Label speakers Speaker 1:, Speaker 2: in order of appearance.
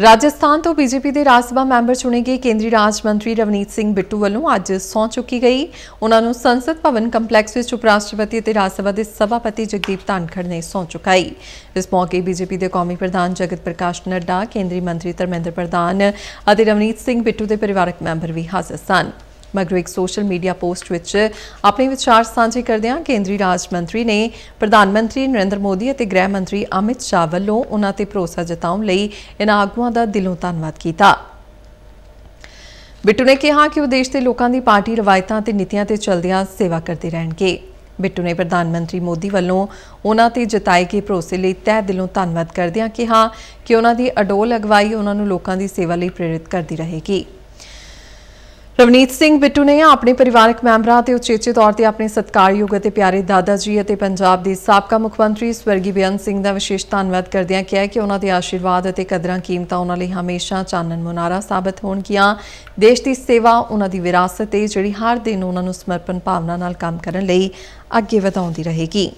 Speaker 1: ਰਾਜਸਥਾਨ ਤੋਂ ਬੀਜੇਪੀ ਦੇ ਰਾਜ ਸਭਾ ਮੈਂਬਰ ਚੁਣੇ ਗਏ ਕੇਂਦਰੀ ਰਾਜ ਮੰਤਰੀ ਰਵਨੀਤ ਸਿੰਘ ਬਿੱਟੂ ਵੱਲੋਂ ਅੱਜ ਸਹੁੰ ਚੁੱਕੀ ਗਈ। ਉਹਨਾਂ ਨੂੰ ਸੰਸਦ ਭਵਨ ਕੰਪਲੈਕਸ ਵਿੱਚ ਉਪ ਰਾਸ਼ਟਰਪਤੀ ਅਤੇ ਰਾਜ ਸਭਾ ਦੇ ਸਭਾਪਤੀ ਜਗਦੀਪ ਧਨਖੜ ਨੇ ਸਹੁੰ ਚੁਕਾਈ। ਇਸ ਮੌਕੇ ਬੀਜੇਪੀ ਦੇ ਕੌਮੀ ਪ੍ਰਧਾਨ ਜਗਤ ਪ੍ਰਕਾਸ਼ ਨੱਡਾ, ਕੇਂਦਰੀ ਮੰਤਰੀ ਧਰਮੇਂਦਰ ਪ੍ਰਧਾਨ ਅਤੇ ਰਵਨੀਤ ਸਿੰਘ ਬਿੱਟੂ ਦੇ ਪਰਿਵਾਰਕ ਮੈਂਬਰ ਵੀ ਹਾਜ਼ਰ ਸਨ। ਮਗਰੋਂ ਇੱਕ ਸੋਸ਼ਲ ਮੀਡੀਆ ਪੋਸਟ ਵਿੱਚ ਆਪਣੇ ਵਿਚਾਰ ਸਾਂਝੇ ਕਰਦਿਆਂ ਕੇਂਦਰੀ ਰਾਜ ਮੰਤਰੀ ਨੇ ਪ੍ਰਧਾਨ ਮੰਤਰੀ ਨਰਿੰਦਰ ਮੋਦੀ ਅਤੇ ਗ੍ਰਹਿ ਮੰਤਰੀ ਅਮਿਤ ਸ਼ਾਹ ਵੱਲੋਂ ਉਨ੍ਹਾਂ ਤੇ ਭਰੋਸਾ ਜਤਾਉਣ ਲਈ ਇਨ੍ਹਾਂ ਆਗੂਆਂ ਦਾ ਦਿਲੋਂ ਧੰਨਵਾਦ ਕੀਤਾ। ਬਿੱਟੂ ਨੇ ਕਿਹਾ ਕਿ ਉਹ ਦੇਸ਼ ਦੇ ਲੋਕਾਂ ਦੀ ਪਾਰਟੀ ਰਵਾਇਤਾਂ ਤੇ ਨੀਤੀਆਂ ਤੇ ਚਲਦਿਆਂ ਸੇਵਾ ਕਰਦੇ ਰਹਿਣਗੇ। ਬਿੱਟੂ ਨੇ ਪ੍ਰਧਾਨ ਮੰਤਰੀ ਮੋਦੀ ਵੱਲੋਂ ਉਹਨਾਂ ਤੇ ਜਤਾਏ ਗਏ ਭਰੋਸੇ ਲਈ ਤਹਿ ਦਿਲੋਂ ਧੰਨਵਾਦ ਕਰਦਿਆਂ ਕਿਹਾ ਕਿ ਉਹਨਾਂ ਦੀ ਅਡੋਲ ਅਗਵਾਈ ਉਹਨਾਂ ਨੂੰ ਲੋਕਾਂ ਦੀ ਸੇਵਾ ਲਈ ਪ੍ਰੇਰਿਤ ਕਰਦੀ ਰਹੇਗੀ। ਰਵਨੀਤ ਸਿੰਘ ਬਿੱਟੂ ਨੇ ਆਪਣੇ ਪਰਿਵਾਰਕ ਮੈਂਬਰਾਂ ਤੇ ਉਚੇਚੇ ਤੌਰ ਤੇ ਆਪਣੇ ਸਤਿਕਾਰਯੋਗ ਅਤੇ ਪਿਆਰੇ ਦਾਦਾ ਜੀ ਅਤੇ ਪੰਜਾਬ ਦੇ ਸਾਬਕਾ ਮੁੱਖ ਮੰਤਰੀ ਸਵਰਗੀ ਬੇਅੰਤ ਸਿੰਘ ਦਾ ਵਿਸ਼ੇਸ਼ ਧੰਨਵਾਦ ਕਰਦਿਆਂ ਕਿਹਾ ਕਿ ਉਹਨਾਂ ਦੇ ਆਸ਼ੀਰਵਾਦ ਅਤੇ ਕਦਰਾਂ ਕੀਮਤਾਂ ਉਹਨਾਂ ਲਈ ਹਮੇਸ਼ਾ ਚਾਨਣ ਮੁਨਾਰਾ ਸਾਬਤ ਹੋਣਗੀਆਂ। ਦੇਸ਼ ਦੀ ਸੇਵਾ, ਉਹਨਾਂ ਦੀ ਵਿਰਾਸਤ ਹੈ ਜਿਹੜੀ ਹਰ ਦਿਨ ਉਹਨਾਂ ਨੂੰ ਸਮਰਪਣ ਭਾਵਨਾ ਨਾਲ ਕੰਮ ਕਰਨ ਲਈ ਅੱਗੇ ਵਧਾਉਂਦੀ ਰਹੇਗੀ।